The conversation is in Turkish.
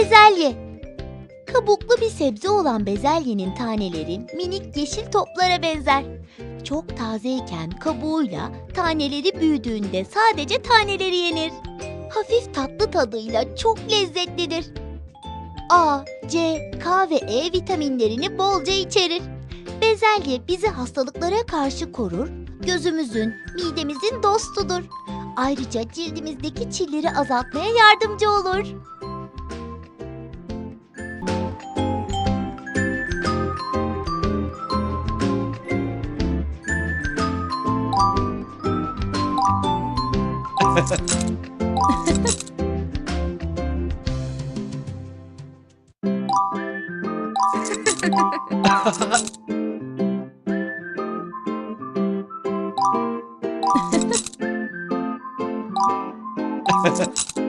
Bezelye Kabuklu bir sebze olan bezelyenin taneleri minik yeşil toplara benzer. Çok tazeyken kabuğuyla, taneleri büyüdüğünde sadece taneleri yenir. Hafif tatlı tadıyla çok lezzetlidir. A, C, K ve E vitaminlerini bolca içerir. Bezelye bizi hastalıklara karşı korur, gözümüzün, midemizin dostudur. Ayrıca cildimizdeki çilleri azaltmaya yardımcı olur. Ha ha ha.